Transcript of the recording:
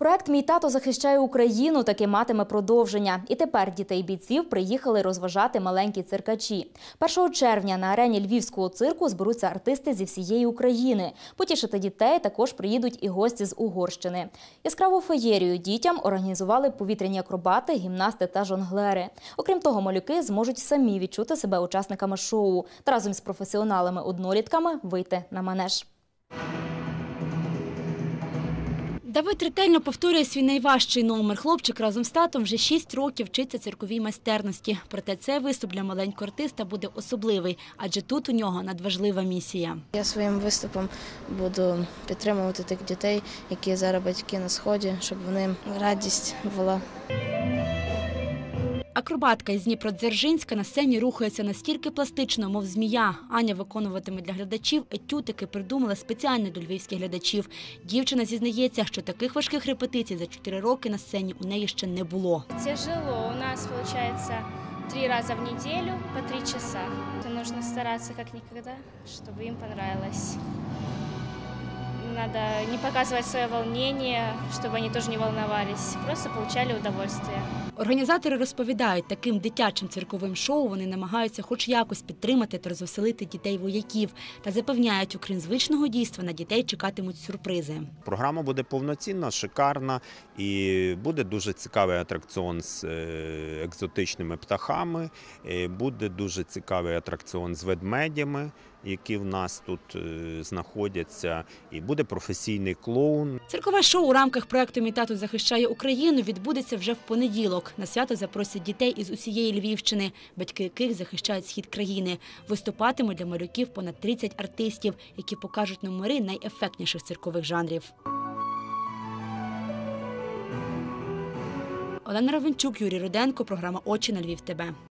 Проект Мій тато захищає Україну таки матиме продовження. І тепер дітей бійців приїхали розважати маленькі циркачі. 1 червня на арені львівського цирку зберуться артисти зі всієї України. Потішити дітей також приїдуть і гості з Угорщини. Яскраву феєрію дітям організували повітряні акробати, гімнасти та жонглери. Окрім того, малюки зможуть самі відчути себе учасниками шоу та разом з професіоналами-однолітками вийти на манеж. Давид ретельно повторює свій найважчий номер. Хлопчик разом з татом вже шість років вчиться цирковій майстерності. Проте цей виступ для маленького артиста буде особливий, адже тут у нього надважлива місія. Я своїм виступом буду підтримувати тих дітей, які зараз батьки на сході, щоб вони радість була. Акробатка із Дніпродзержинська на сцені рухається настільки пластично, мов змія. Аня виконуватиме для глядачів етюд, придумала спеціально до львівських глядачів. Дівчина зізнається, що таких важких репетицій за 4 роки на сцені у неї ще не було. Тяжело. У нас получается три раза в неделю по три часа. Нужно стараться как никогда, чтобы им понравилось. Надо не показывать свое волнение, чтобы они тоже не волновались. Просто получали удовольствие. Організатори розповідають, таким дитячим цирковим шоу вони намагаються хоч якось підтримати та розвеселити дітей вояків та запевняють, окрім звичного дійства, на дітей чекатимуть сюрпризи. Програма буде повноцінна, шикарна і буде дуже цікавий атракціон з е, екзотичними птахами. Буде дуже цікавий атракціон з ведмедями, які в нас тут е, знаходяться. І буде професійний клоун. Циркове шоу у рамках проекту «Мій тато захищає Україну відбудеться вже в понеділок. На свято запросять дітей із усієї Львівщини, батьки яких захищають схід країни. Виступатимуть для малюків понад 30 артистів, які покажуть номери найефектніших циркових жанрів. Олена Равенчук, Юрій Руденко, програма Очі на Львів. ТБ.